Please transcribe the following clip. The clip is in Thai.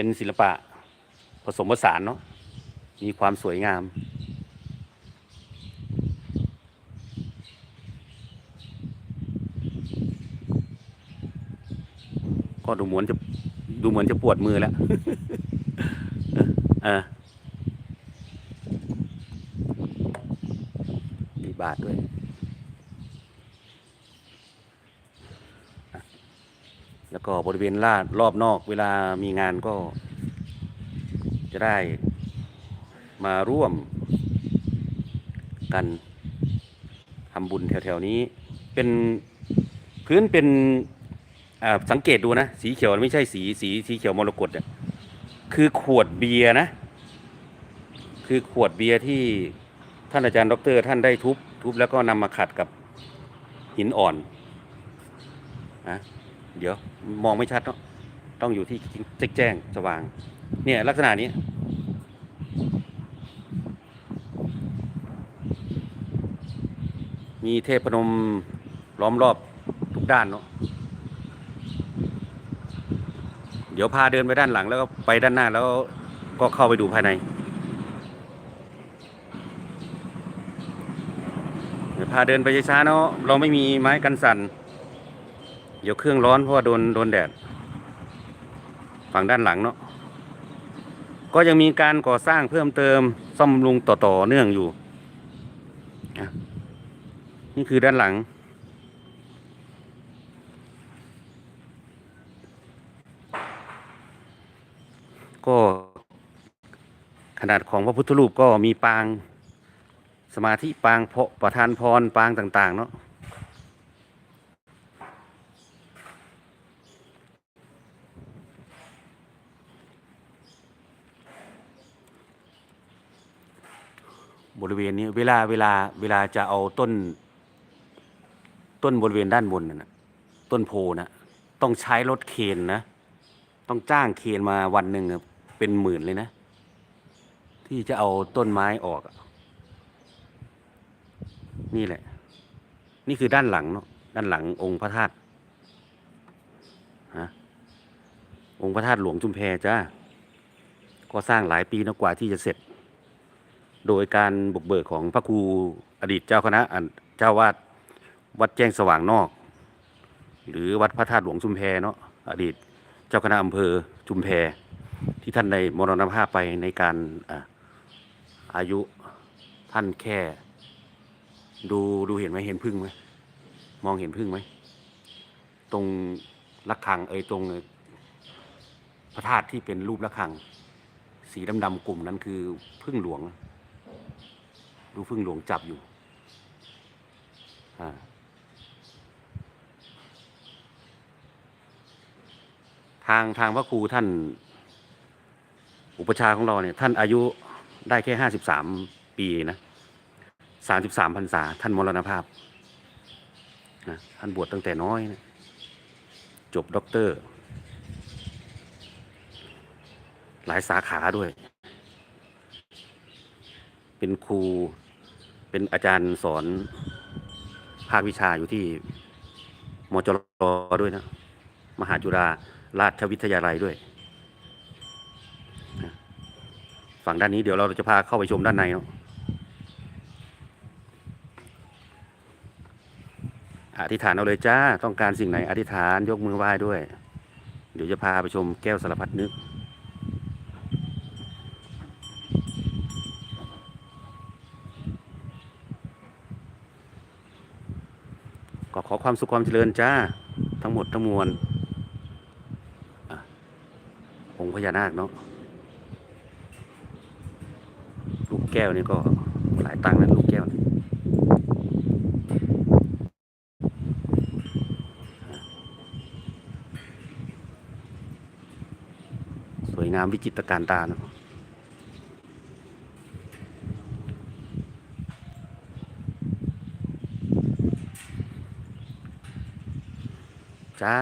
เป็นศิลปะผสมผสานเนาะมีความสวยงาม ก็ดูเหมือนจะดูเหมือนจะปวดมือแล้วเออมีบาทด้วยอะ แล้วก็บริเวณลาดรอบนอกเวลามีงานก็ จะได้มาร่วมกันทำบุญแถวๆนี้ เป็นพื้นเป็นสังเกตดูนะ สีเขียวไม่ใช่สีสีสีเขียวมรกตเนี่ยคือขวดเบียร์นะ คือขวดเบียร์ที่ท่านอาจารย์ดร ท่านได้ทุบ ทุบแล้วก็นำมาขัดกับหินอ่อนนะ เดี๋ยวมองไม่ชัดเนาะต้องอยู่ที่แจ้งสว่าง เนี่ยลักษณะนี้มีเทพนมล้อมรอบทุกด้านเนาะ เดี๋ยวพาเดินไปด้านหลังแล้วก็ไปด้านหน้าแล้วก็เข้าไปดูภายใน เดี๋ยวพาเดินไปช้าๆเนาะเราไม่มีไม้กันสั่น เดี๋ยวเครื่องร้อนเพราะว่าโดนโดนแดด ฝั่งด้านหลังเนาะก็ยังมีการก่อสร้างเพิ่มเติมซ่อมบำรุงต่อๆเนื่องอยู่ นี่คือด้านหลัง ก็ขนาดของพระพุทธรูปก็มีปางสมาธิปางเพาะประทานพรปางต่าง ๆ เนาะ บริเวณนี้เวลาเวลาเวลาจะเอาต้น ต้นบริเวณด้านบนน่ะนะต้นโพนะต้องใช้รถเคนนะ ต้องจ้างเคนมาวันหนึ่งเป็นหมื่นเลยนะ ที่จะเอาต้นไม้ออก นี่แหละ นี่คือด้านหลังเนาะด้านหลังองค์พระธาตุฮะองค์พระธาตุหลวงจุมแพจ้าก็สร้างหลายปีนะกว่าที่จะเสร็จ โดยการบุกเบิกของพระครูอดีตเจ้าคณะเจ้าวาดวัดแจ้งสว่างนอก หรือวัดพระธาตุหลวงชุมแพเนาะอดีตเจ้าคณะอำเภอชุมแพที่ท่านได้มรณภาพไปในการอาอายุท่านแค่ ดูดูเห็นไหมเห็นพึ่งไหมมองเห็นพึ่งไหมตรงระฆังเอ้ยตรงพระธาตุที่เป็นรูประฆัง สีดำๆกลุ่มนั้นคือพึ่งหลวง ดูพึ่งหลวงจับอยู่ทางทางพระครูท่าน อุปชาของเราเนี่ย ท่านอายุได้แค่ห้าสิบสามปีนะสามสิบสามพรรษา ท่านมรณภาพนะท่านบวชตั้งแต่น้อยนะจบด็อกเตอร์ หลายสาขาด้วย เป็นครู เป็นอาจารย์สอนภาควิชาอยู่ที่มจรด้วยนะ มหาจุฬาราชวิทยาลัยด้วย ฝั่งด้านนี้เดี๋ยวเราจะพาเข้าไปชมด้านในเนาะอธิษฐานเอาเลยจ้า ต้องการสิ่งไหนอธิษฐานยกมือไหว้ด้วย เดี๋ยวจะพาไปชมแก้วสารพัดนึก ก็ขอความสุขความเจริญจ้า ทั้งหมดทั้งมวลองค์พญานาคเนาะลูกแก้วนี่ก็หลายตังค์นะลูกแก้วนี่สวยงามวิจิตรการตาเนาะ จ้า